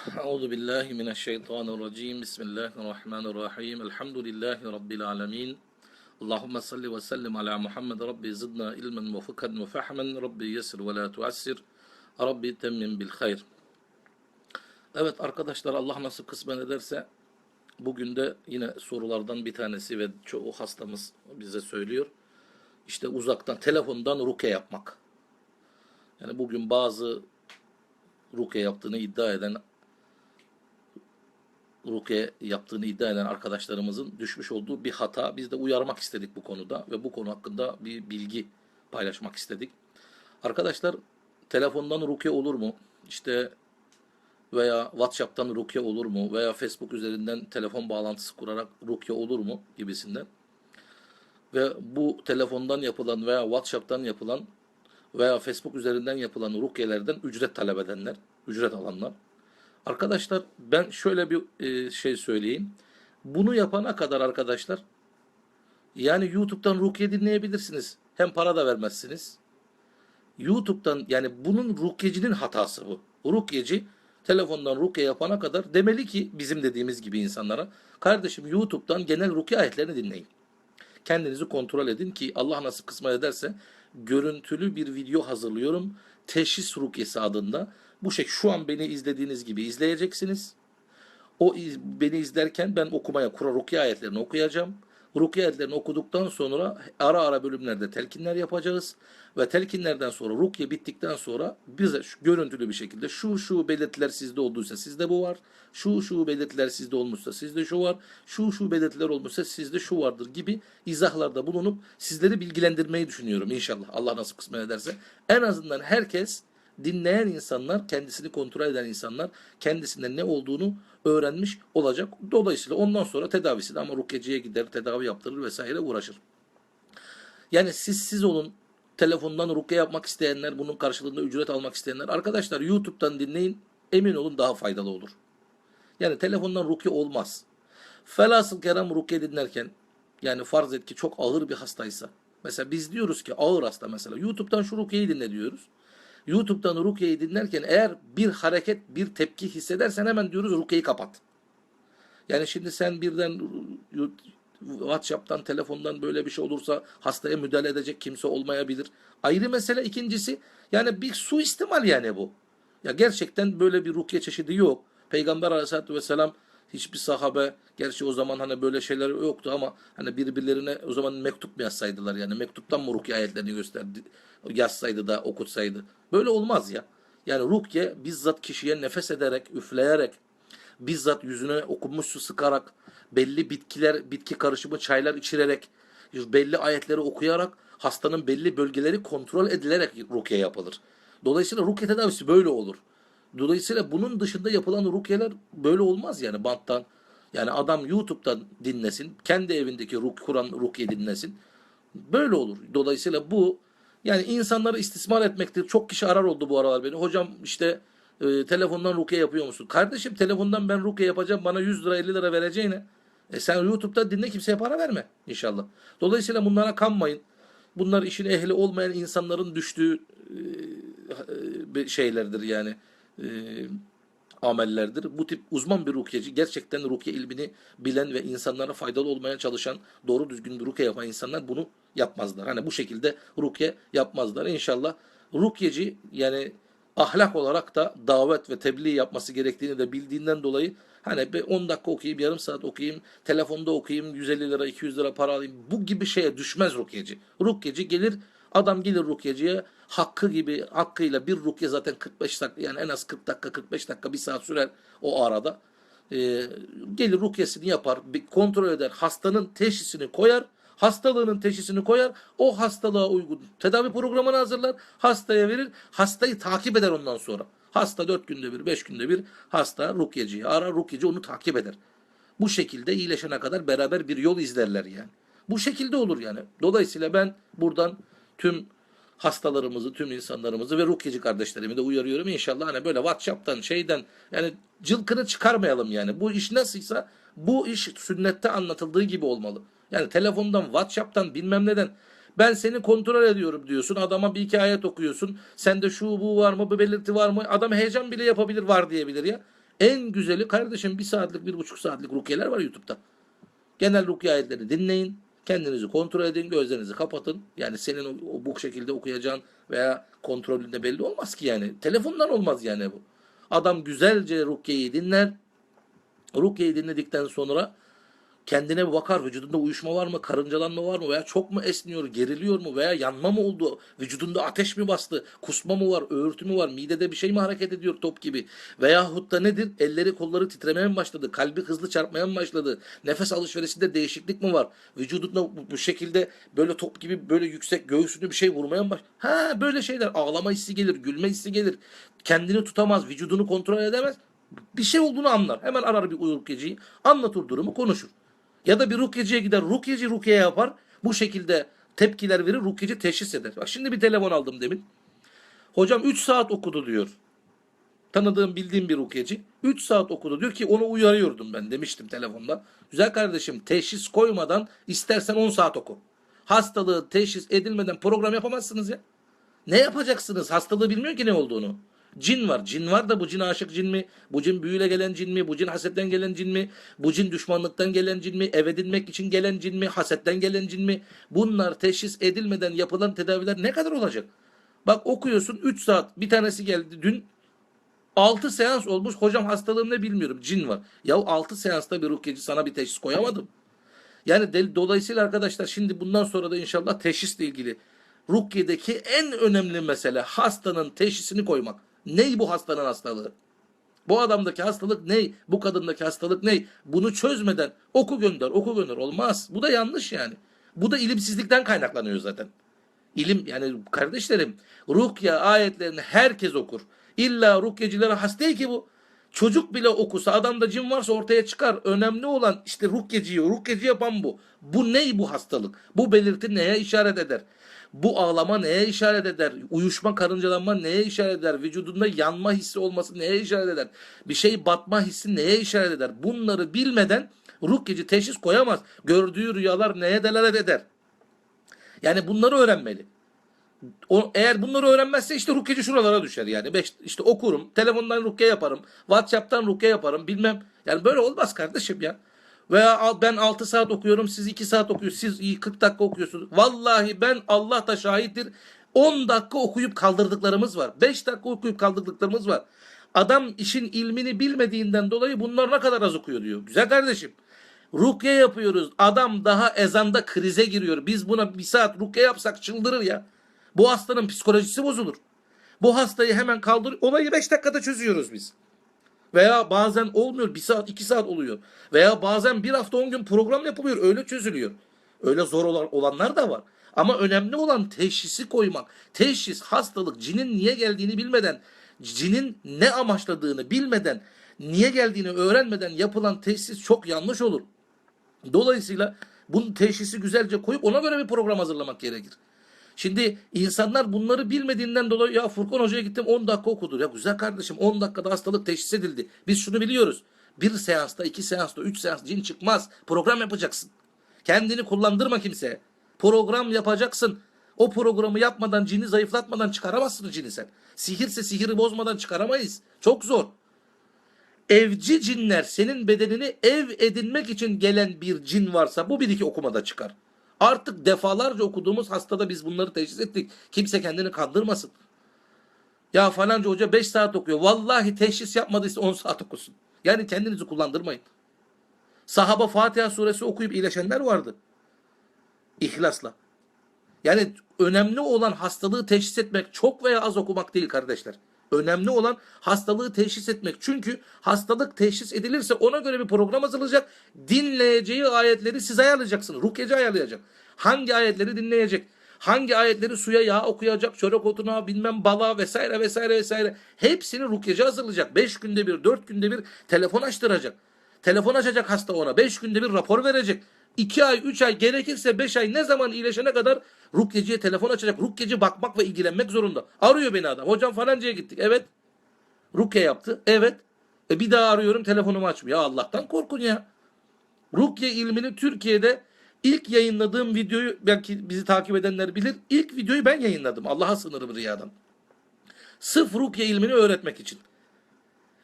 أعوذ بالله من الشيطان الرجيم بسم الله الرحمن الرحيم الحمد لله رب العالمين اللهم صل وسلم على محمد ربي زدنا علما وفقها وفهما ربي يسر ولا تعسر ربي تمم بالخير Evet arkadaşlar Allah nasıl kısmet ederse bugün de yine sorulardan bir tanesi ve çoğu hastamız bize söylüyor. İşte uzaktan telefondan ruke yapmak. Yani bugün bazı ruke yaptığını iddia eden rukiye yaptığını iddia eden arkadaşlarımızın düşmüş olduğu bir hata. Biz de uyarmak istedik bu konuda ve bu konu hakkında bir bilgi paylaşmak istedik. Arkadaşlar telefondan rukiye olur mu? İşte veya WhatsApp'tan rukiye olur mu? Veya Facebook üzerinden telefon bağlantısı kurarak rukiye olur mu? Gibisinden. Ve bu telefondan yapılan veya WhatsApp'tan yapılan veya Facebook üzerinden yapılan rukiyelerden ücret talep edenler, ücret alanlar. Arkadaşlar ben şöyle bir e, şey söyleyeyim. Bunu yapana kadar arkadaşlar yani YouTube'dan rukiye dinleyebilirsiniz. Hem para da vermezsiniz. YouTube'dan yani bunun rukyecinin hatası bu. Rukyeci telefondan rukiye yapana kadar demeli ki bizim dediğimiz gibi insanlara kardeşim YouTube'dan genel rukiye ayetlerini dinleyin. Kendinizi kontrol edin ki Allah nasıl kısmet ederse görüntülü bir video hazırlıyorum. Teşhis rukiyesi adında. Bu şey şu an beni izlediğiniz gibi izleyeceksiniz. O iz- beni izlerken ben okumaya, Kur'an rukiye ayetlerini okuyacağım. Rukiye ayetlerini okuduktan sonra ara ara bölümlerde telkinler yapacağız. Ve telkinlerden sonra rukiye bittikten sonra bize şu, görüntülü bir şekilde şu şu belirtiler sizde olduysa sizde bu var. Şu şu belirtiler sizde olmuşsa sizde şu var. Şu şu belirtiler olmuşsa sizde şu vardır gibi izahlarda bulunup sizleri bilgilendirmeyi düşünüyorum inşallah. Allah nasıl kısmet ederse. En azından herkes dinleyen insanlar, kendisini kontrol eden insanlar kendisinde ne olduğunu öğrenmiş olacak. Dolayısıyla ondan sonra tedavisi de ama rukyeciye gider, tedavi yaptırır vesaire uğraşır. Yani siz siz olun telefondan rukiye yapmak isteyenler, bunun karşılığında ücret almak isteyenler arkadaşlar YouTube'dan dinleyin emin olun daha faydalı olur. Yani telefondan rukiye olmaz. Felasıl kerem rukiye dinlerken yani farz et ki çok ağır bir hastaysa mesela biz diyoruz ki ağır hasta mesela YouTube'dan şu rukiyeyi dinle diyoruz. YouTube'dan rukiyeyi dinlerken eğer bir hareket, bir tepki hissedersen hemen diyoruz rukiyeyi kapat. Yani şimdi sen birden WhatsApp'tan, telefondan böyle bir şey olursa hastaya müdahale edecek kimse olmayabilir. Ayrı mesele ikincisi yani bir suistimal yani bu. Ya gerçekten böyle bir rukiye çeşidi yok. Peygamber aleyhissalatü vesselam hiçbir sahabe gerçi o zaman hani böyle şeyler yoktu ama hani birbirlerine o zaman mektup mu yazsaydılar yani mektuptan mı rukiye ayetlerini gösterdi yazsaydı da okutsaydı. Böyle olmaz ya. Yani rukiye bizzat kişiye nefes ederek, üfleyerek, bizzat yüzüne okunmuş su sıkarak, belli bitkiler, bitki karışımı çaylar içirerek, belli ayetleri okuyarak hastanın belli bölgeleri kontrol edilerek rukiye yapılır. Dolayısıyla rukiye tedavisi böyle olur. Dolayısıyla bunun dışında yapılan rukiyeler böyle olmaz yani banttan. Yani adam YouTube'dan dinlesin, kendi evindeki ruk, Kur'an rukiye dinlesin. Böyle olur. Dolayısıyla bu yani insanları istismar etmektir. Çok kişi arar oldu bu aralar beni. Hocam işte e, telefondan rukiye yapıyor musun? Kardeşim telefondan ben rukiye yapacağım bana 100 lira 50 lira vereceğine. E sen YouTube'da dinle kimseye para verme inşallah. Dolayısıyla bunlara kanmayın. Bunlar işin ehli olmayan insanların düştüğü e, şeylerdir yani. E, amellerdir. Bu tip uzman bir rukiyeci, gerçekten rukiye ilmini bilen ve insanlara faydalı olmaya çalışan, doğru düzgün bir rukiye yapan insanlar bunu yapmazlar. Hani bu şekilde rukiye yapmazlar. İnşallah rukiyeci yani ahlak olarak da davet ve tebliğ yapması gerektiğini de bildiğinden dolayı hani bir 10 dakika okuyayım, yarım saat okuyayım, telefonda okuyayım, 150 lira, 200 lira para alayım. Bu gibi şeye düşmez rukiyeci. Rukiyeci gelir Adam gelir rukyeciye hakkı gibi hakkıyla bir rukye zaten 45 dakika yani en az 40 dakika 45 dakika bir saat sürer o arada. Ee, gelir rukyesini yapar bir kontrol eder hastanın teşhisini koyar hastalığının teşhisini koyar o hastalığa uygun tedavi programını hazırlar hastaya verir hastayı takip eder ondan sonra. Hasta 4 günde bir 5 günde bir hasta rukyeciyi arar rukyeci onu takip eder. Bu şekilde iyileşene kadar beraber bir yol izlerler yani. Bu şekilde olur yani. Dolayısıyla ben buradan tüm hastalarımızı, tüm insanlarımızı ve rukyeci kardeşlerimi de uyarıyorum. İnşallah hani böyle WhatsApp'tan şeyden yani cılkını çıkarmayalım yani. Bu iş nasılsa bu iş sünnette anlatıldığı gibi olmalı. Yani telefondan, WhatsApp'tan bilmem neden ben seni kontrol ediyorum diyorsun. Adama bir iki ayet okuyorsun. Sende şu bu var mı, bu belirti var mı? Adam heyecan bile yapabilir var diyebilir ya. En güzeli kardeşim bir saatlik, bir buçuk saatlik rukiyeler var YouTube'da. Genel rukiye ayetlerini dinleyin. Kendinizi kontrol edin, gözlerinizi kapatın. Yani senin o, bu şekilde okuyacağın veya kontrolünde belli olmaz ki yani. Telefondan olmaz yani bu. Adam güzelce rukiyeyi dinler. Rukiyeyi dinledikten sonra kendine bakar. Vücudunda uyuşma var mı? Karıncalanma var mı? Veya çok mu esniyor? Geriliyor mu? Veya yanma mı oldu? Vücudunda ateş mi bastı? Kusma mı var? Öğürtü mü var? Midede bir şey mi hareket ediyor top gibi? Veyahut da nedir? Elleri kolları titremeye mi başladı? Kalbi hızlı çarpmaya mı başladı? Nefes alışverişinde değişiklik mi var? Vücudunda bu, şekilde böyle top gibi böyle yüksek göğsünü bir şey vurmaya mı baş? Ha böyle şeyler. Ağlama hissi gelir, gülme hissi gelir. Kendini tutamaz, vücudunu kontrol edemez. Bir şey olduğunu anlar. Hemen arar bir rukyeciyi. Anlatır durumu, konuşur. Ya da bir rukyeciye gider. Rukyeci rukiye yapar. Bu şekilde tepkiler verir. Rukyeci teşhis eder. Bak şimdi bir telefon aldım demin. Hocam 3 saat okudu diyor. Tanıdığım bildiğim bir rukyeci. 3 saat okudu diyor ki onu uyarıyordum ben demiştim telefonda. Güzel kardeşim teşhis koymadan istersen 10 saat oku. Hastalığı teşhis edilmeden program yapamazsınız ya. Ne yapacaksınız? Hastalığı bilmiyor ki ne olduğunu. Cin var. Cin var da bu cin aşık cin mi? Bu cin büyüyle gelen cin mi? Bu cin hasetten gelen cin mi? Bu cin düşmanlıktan gelen cin mi? Ev edinmek için gelen cin mi? Hasetten gelen cin mi? Bunlar teşhis edilmeden yapılan tedaviler ne kadar olacak? Bak okuyorsun 3 saat. Bir tanesi geldi dün 6 seans olmuş. Hocam hastalığım ne bilmiyorum. Cin var. Ya 6 seansta bir rukyeci sana bir teşhis koyamadım. Yani del- dolayısıyla arkadaşlar şimdi bundan sonra da inşallah teşhisle ilgili rukyedeki en önemli mesele hastanın teşhisini koymak. Ney bu hastanın hastalığı? Bu adamdaki hastalık ney? Bu kadındaki hastalık ney? Bunu çözmeden oku gönder, oku gönder olmaz. Bu da yanlış yani. Bu da ilimsizlikten kaynaklanıyor zaten. İlim yani kardeşlerim rukya ayetlerini herkes okur. İlla rukyecilere has değil ki bu. Çocuk bile okusa adamda cin varsa ortaya çıkar. Önemli olan işte rukyeciyi, rukyeci yapan bu. Bu ney bu hastalık? Bu belirti neye işaret eder? Bu ağlama neye işaret eder? Uyuşma, karıncalanma neye işaret eder? Vücudunda yanma hissi olması neye işaret eder? Bir şey batma hissi neye işaret eder? Bunları bilmeden rukyeci teşhis koyamaz. Gördüğü rüyalar neye delalet eder? Yani bunları öğrenmeli. O, eğer bunları öğrenmezse işte rukyeci şuralara düşer yani. Beş, işte okurum, telefondan rukye yaparım, WhatsApp'tan rukye yaparım bilmem. Yani böyle olmaz kardeşim ya. Veya ben 6 saat okuyorum, siz 2 saat okuyorsunuz, siz iyi 40 dakika okuyorsunuz. Vallahi ben Allah da şahittir. 10 dakika okuyup kaldırdıklarımız var. 5 dakika okuyup kaldırdıklarımız var. Adam işin ilmini bilmediğinden dolayı bunlar ne kadar az okuyor diyor. Güzel kardeşim. Rukye yapıyoruz. Adam daha ezanda krize giriyor. Biz buna bir saat rukye yapsak çıldırır ya. Bu hastanın psikolojisi bozulur. Bu hastayı hemen kaldır. Olayı 5 dakikada çözüyoruz biz. Veya bazen olmuyor. Bir saat iki saat oluyor. Veya bazen bir hafta on gün program yapılıyor. Öyle çözülüyor. Öyle zor olan, olanlar da var. Ama önemli olan teşhisi koymak. Teşhis hastalık cinin niye geldiğini bilmeden, cinin ne amaçladığını bilmeden, niye geldiğini öğrenmeden yapılan teşhis çok yanlış olur. Dolayısıyla bunun teşhisi güzelce koyup ona göre bir program hazırlamak gerekir. Şimdi insanlar bunları bilmediğinden dolayı ya Furkan Hoca'ya gittim 10 dakika okudu. Ya güzel kardeşim 10 dakikada hastalık teşhis edildi. Biz şunu biliyoruz. Bir seansta, iki seansta, üç seans cin çıkmaz. Program yapacaksın. Kendini kullandırma kimseye. Program yapacaksın. O programı yapmadan, cini zayıflatmadan çıkaramazsın cini sen. Sihirse sihiri bozmadan çıkaramayız. Çok zor. Evci cinler senin bedenini ev edinmek için gelen bir cin varsa bu bir iki okumada çıkar. Artık defalarca okuduğumuz hastada biz bunları teşhis ettik. Kimse kendini kandırmasın. Ya falanca hoca 5 saat okuyor. Vallahi teşhis yapmadıysa 10 saat okusun. Yani kendinizi kullandırmayın. Sahaba Fatiha suresi okuyup iyileşenler vardı. İhlasla. Yani önemli olan hastalığı teşhis etmek çok veya az okumak değil kardeşler. Önemli olan hastalığı teşhis etmek. Çünkü hastalık teşhis edilirse ona göre bir program hazırlayacak. Dinleyeceği ayetleri siz ayarlayacaksınız. Rukyeci ayarlayacak. Hangi ayetleri dinleyecek? Hangi ayetleri suya yağ okuyacak, çörek otuna, bilmem bala vesaire vesaire vesaire. Hepsini rukyeci hazırlayacak. 5 günde bir, 4 günde bir telefon açtıracak. Telefon açacak hasta ona. 5 günde bir rapor verecek. 2 ay, 3 ay gerekirse 5 ay ne zaman iyileşene kadar rukyeciye telefon açacak. Rukyeci bakmak ve ilgilenmek zorunda. Arıyor beni adam. Hocam falancaya gittik. Evet. Rukye yaptı. Evet. E bir daha arıyorum telefonumu açmıyor. Ya Allah'tan korkun ya. Rukye ilmini Türkiye'de ilk yayınladığım videoyu belki bizi takip edenler bilir. İlk videoyu ben yayınladım. Allah'a sınırım riyadan. Sırf Rukye ilmini öğretmek için.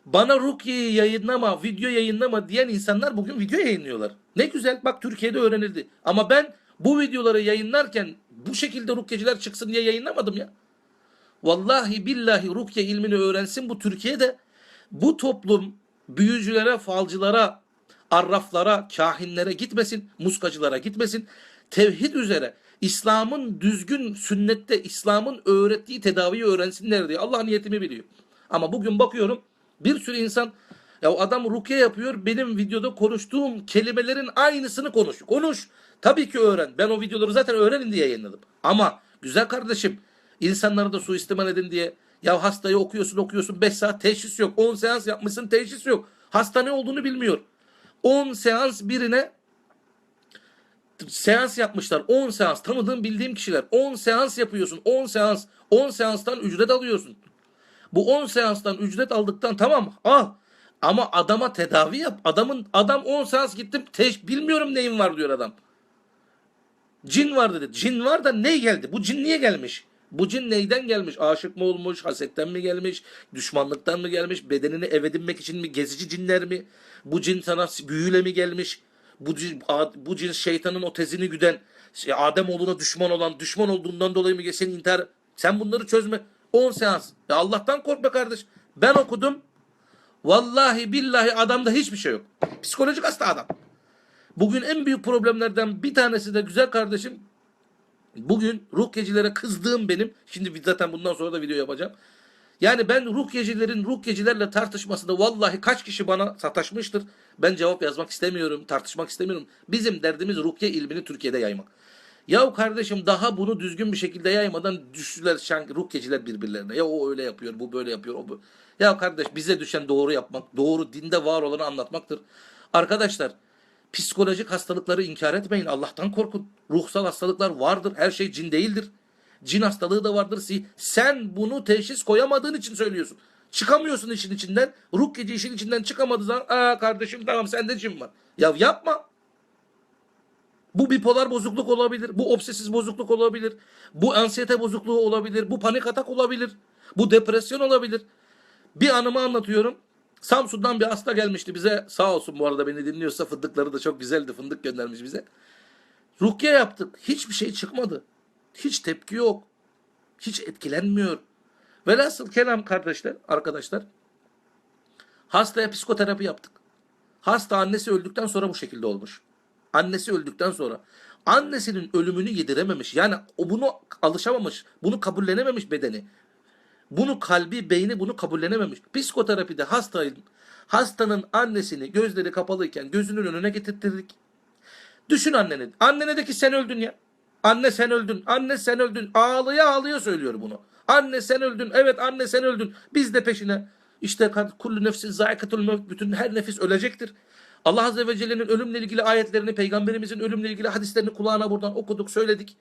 Bana rukiyeyi yayınlama, video yayınlama diyen insanlar bugün video yayınlıyorlar. Ne güzel bak Türkiye'de öğrenildi. Ama ben bu videoları yayınlarken bu şekilde rukyeciler çıksın diye yayınlamadım ya. Vallahi billahi rukye ilmini öğrensin bu Türkiye'de. Bu toplum büyücülere, falcılara, arraflara, kahinlere gitmesin, muskacılara gitmesin. Tevhid üzere İslam'ın düzgün sünnette İslam'ın öğrettiği tedaviyi öğrensinler diye Allah niyetimi biliyor. Ama bugün bakıyorum bir sürü insan ya o adam rukiye yapıyor benim videoda konuştuğum kelimelerin aynısını konuş. Konuş. Tabii ki öğren. Ben o videoları zaten öğrenin diye yayınladım. Ama güzel kardeşim insanları da suistimal edin diye ya hastayı okuyorsun okuyorsun 5 saat teşhis yok. 10 seans yapmışsın teşhis yok. Hasta ne olduğunu bilmiyor. 10 seans birine seans yapmışlar. 10 seans tanıdığım bildiğim kişiler. 10 seans yapıyorsun. 10 seans. 10 seanstan ücret alıyorsun. Bu 10 seanstan ücret aldıktan tamam al. Ama adama tedavi yap. Adamın adam 10 seans gittim teş, bilmiyorum neyim var diyor adam. Cin var dedi. Cin var da ne geldi? Bu cin niye gelmiş? Bu cin neyden gelmiş? Aşık mı olmuş? Hasetten mi gelmiş? Düşmanlıktan mı gelmiş? Bedenini ev edinmek için mi? Gezici cinler mi? Bu cin sana büyüyle mi gelmiş? Bu cin, bu cin şeytanın o tezini güden, şey, Adem oğluna düşman olan, düşman olduğundan dolayı mı seni intihar? Sen bunları çözme. 10 seans. Ya Allah'tan kork be kardeş. Ben okudum. Vallahi billahi adamda hiçbir şey yok. Psikolojik hasta adam. Bugün en büyük problemlerden bir tanesi de güzel kardeşim. Bugün rukyecilere kızdığım benim. Şimdi zaten bundan sonra da video yapacağım. Yani ben rukyecilerin rukyecilerle tartışmasında vallahi kaç kişi bana sataşmıştır. Ben cevap yazmak istemiyorum, tartışmak istemiyorum. Bizim derdimiz rukye ilmini Türkiye'de yaymak. Yahu kardeşim daha bunu düzgün bir şekilde yaymadan düştüler şan rukyeciler birbirlerine. Ya o öyle yapıyor, bu böyle yapıyor. O bu. Ya kardeş bize düşen doğru yapmak, doğru dinde var olanı anlatmaktır. Arkadaşlar psikolojik hastalıkları inkar etmeyin. Allah'tan korkun. Ruhsal hastalıklar vardır. Her şey cin değildir. Cin hastalığı da vardır. Sen bunu teşhis koyamadığın için söylüyorsun. Çıkamıyorsun işin içinden. Rukyeci işin içinden çıkamadığı zaman aa kardeşim tamam sende cin var. Ya yapma. Bu bipolar bozukluk olabilir. Bu obsesif bozukluk olabilir. Bu ansiyete bozukluğu olabilir. Bu panik atak olabilir. Bu depresyon olabilir. Bir anımı anlatıyorum. Samsun'dan bir hasta gelmişti bize. Sağ olsun bu arada beni dinliyorsa fındıkları da çok güzeldi. Fındık göndermiş bize. Rukiye yaptık. Hiçbir şey çıkmadı. Hiç tepki yok. Hiç etkilenmiyor. Velhasıl kelam kardeşler, arkadaşlar. Hastaya psikoterapi yaptık. Hasta annesi öldükten sonra bu şekilde olmuş. Annesi öldükten sonra. Annesinin ölümünü yedirememiş. Yani o bunu alışamamış. Bunu kabullenememiş bedeni. Bunu kalbi, beyni bunu kabullenememiş. Psikoterapide hastayın, hastanın annesini gözleri kapalıyken gözünün önüne getirttirdik. Düşün anneni. Annene de ki sen öldün ya. Anne sen öldün. Anne sen öldün. Ağlıya ağlıya söylüyor bunu. Anne sen öldün. Evet anne sen öldün. Biz de peşine. İşte kullu nefsin zayikatul mevt. Bütün her nefis ölecektir. Allah Azze ve Celle'nin ölümle ilgili ayetlerini, peygamberimizin ölümle ilgili hadislerini kulağına buradan okuduk, söyledik.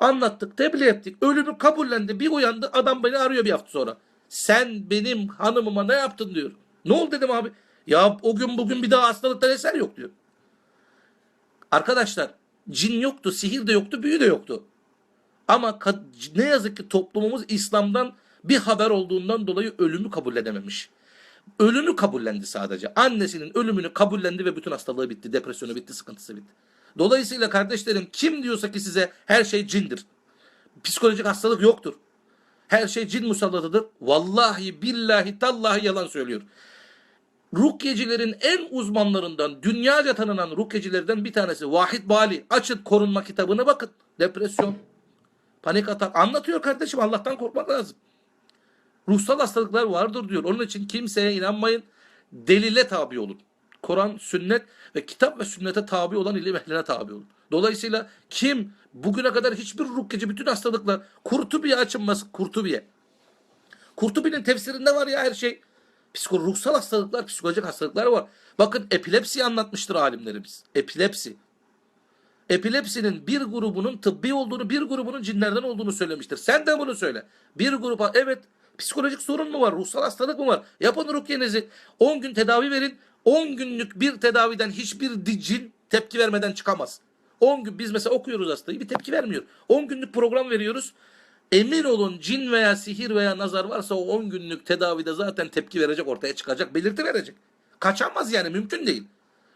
Anlattık, tebliğ ettik. Ölümü kabullendi. Bir uyandı. Adam beni arıyor bir hafta sonra. Sen benim hanımıma ne yaptın diyor. Ne oldu dedim abi. Ya o gün bugün bir daha hastalıktan eser yok diyor. Arkadaşlar cin yoktu, sihir de yoktu, büyü de yoktu. Ama ne yazık ki toplumumuz İslam'dan bir haber olduğundan dolayı ölümü kabul edememiş. Ölümü kabullendi sadece. Annesinin ölümünü kabullendi ve bütün hastalığı bitti. Depresyonu bitti, sıkıntısı bitti. Dolayısıyla kardeşlerim kim diyorsa ki size her şey cindir. Psikolojik hastalık yoktur. Her şey cin musallatıdır. Vallahi billahi tallahi yalan söylüyor. Rukyecilerin en uzmanlarından, dünyaca tanınan rukyecilerden bir tanesi Vahid Bali. Açın korunma kitabına bakın. Depresyon, panik atak anlatıyor kardeşim. Allah'tan korkmak lazım. Ruhsal hastalıklar vardır diyor. Onun için kimseye inanmayın. Delile tabi olun. Kur'an, sünnet ve kitap ve sünnete tabi olan ilim ehline tabi olun. Dolayısıyla kim bugüne kadar hiçbir rukyeci bütün hastalıklar Kurtubiye açınmaz Kurtubiye. Kurtubi'nin tefsirinde var ya her şey. Psiko, ruhsal hastalıklar, psikolojik hastalıklar var. Bakın epilepsi anlatmıştır alimlerimiz. Epilepsi. Epilepsinin bir grubunun tıbbi olduğunu, bir grubunun cinlerden olduğunu söylemiştir. Sen de bunu söyle. Bir gruba evet psikolojik sorun mu var, ruhsal hastalık mı var? Yapın rukyenizi. 10 gün tedavi verin. 10 günlük bir tedaviden hiçbir cin tepki vermeden çıkamaz. 10 gün biz mesela okuyoruz hastayı bir tepki vermiyor. 10 günlük program veriyoruz. Emin olun cin veya sihir veya nazar varsa o 10 günlük tedavide zaten tepki verecek, ortaya çıkacak, belirti verecek. Kaçamaz yani mümkün değil.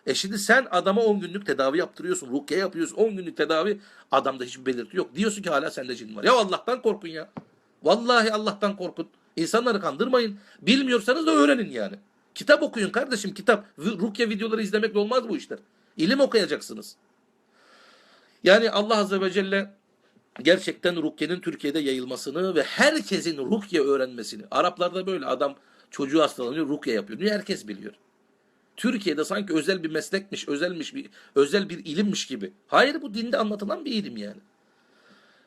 E şimdi sen adama 10 günlük tedavi yaptırıyorsun, rukiye yapıyorsun, 10 günlük tedavi adamda hiçbir belirti yok. Diyorsun ki hala sende cin var. Ya Allah'tan korkun ya. Vallahi Allah'tan korkun. İnsanları kandırmayın. Bilmiyorsanız da öğrenin yani. Kitap okuyun kardeşim kitap. Rukiye videoları izlemekle olmaz bu işler. İlim okuyacaksınız. Yani Allah Azze ve Celle gerçekten Rukiye'nin Türkiye'de yayılmasını ve herkesin Rukiye öğrenmesini. Araplarda böyle adam çocuğu hastalanıyor Rukiye yapıyor. Niye herkes biliyor? Türkiye'de sanki özel bir meslekmiş, özelmiş bir özel bir ilimmiş gibi. Hayır bu dinde anlatılan bir ilim yani.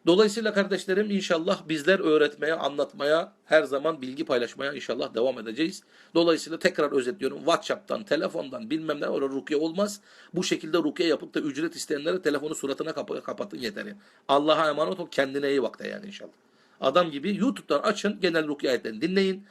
Dolayısıyla kardeşlerim inşallah bizler öğretmeye, anlatmaya, her zaman bilgi paylaşmaya inşallah devam edeceğiz. Dolayısıyla tekrar özetliyorum. WhatsApp'tan, telefondan bilmem ne orada rukiye olmaz. Bu şekilde rukiye yapıp da ücret isteyenlere telefonu suratına kapa kapatın yeter. yani. Allah'a emanet ol kendine iyi da yani inşallah. Adam gibi YouTube'dan açın genel rukiye ayetlerini dinleyin.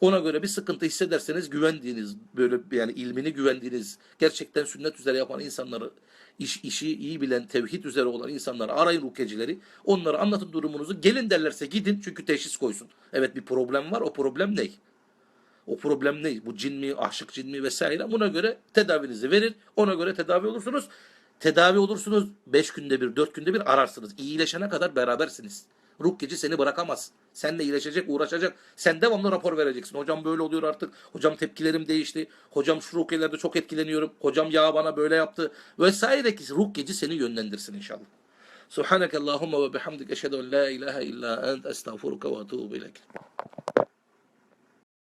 Ona göre bir sıkıntı hissederseniz güvendiğiniz böyle yani ilmini güvendiğiniz gerçekten sünnet üzere yapan insanları iş, işi iyi bilen tevhid üzere olan insanları arayın rukyecileri onlara anlatın durumunuzu gelin derlerse gidin çünkü teşhis koysun. Evet bir problem var o problem ne? O problem ne? Bu cin mi, aşık cin mi vesaire. Buna göre tedavinizi verir. Ona göre tedavi olursunuz. Tedavi olursunuz. Beş günde bir, dört günde bir ararsınız. İyileşene kadar berabersiniz. Rukyeci seni bırakamaz. Seninle iyileşecek, uğraşacak. Sen devamlı rapor vereceksin. Hocam böyle oluyor artık. Hocam tepkilerim değişti. Hocam şu rukyelerde çok etkileniyorum. Hocam ya bana böyle yaptı. Vesaire ki rukyeci seni yönlendirsin inşallah. Subhaneke Allahumma ve bihamdik eşhedü en la ilahe illa ent estağfuruka ve etûbü ileyk.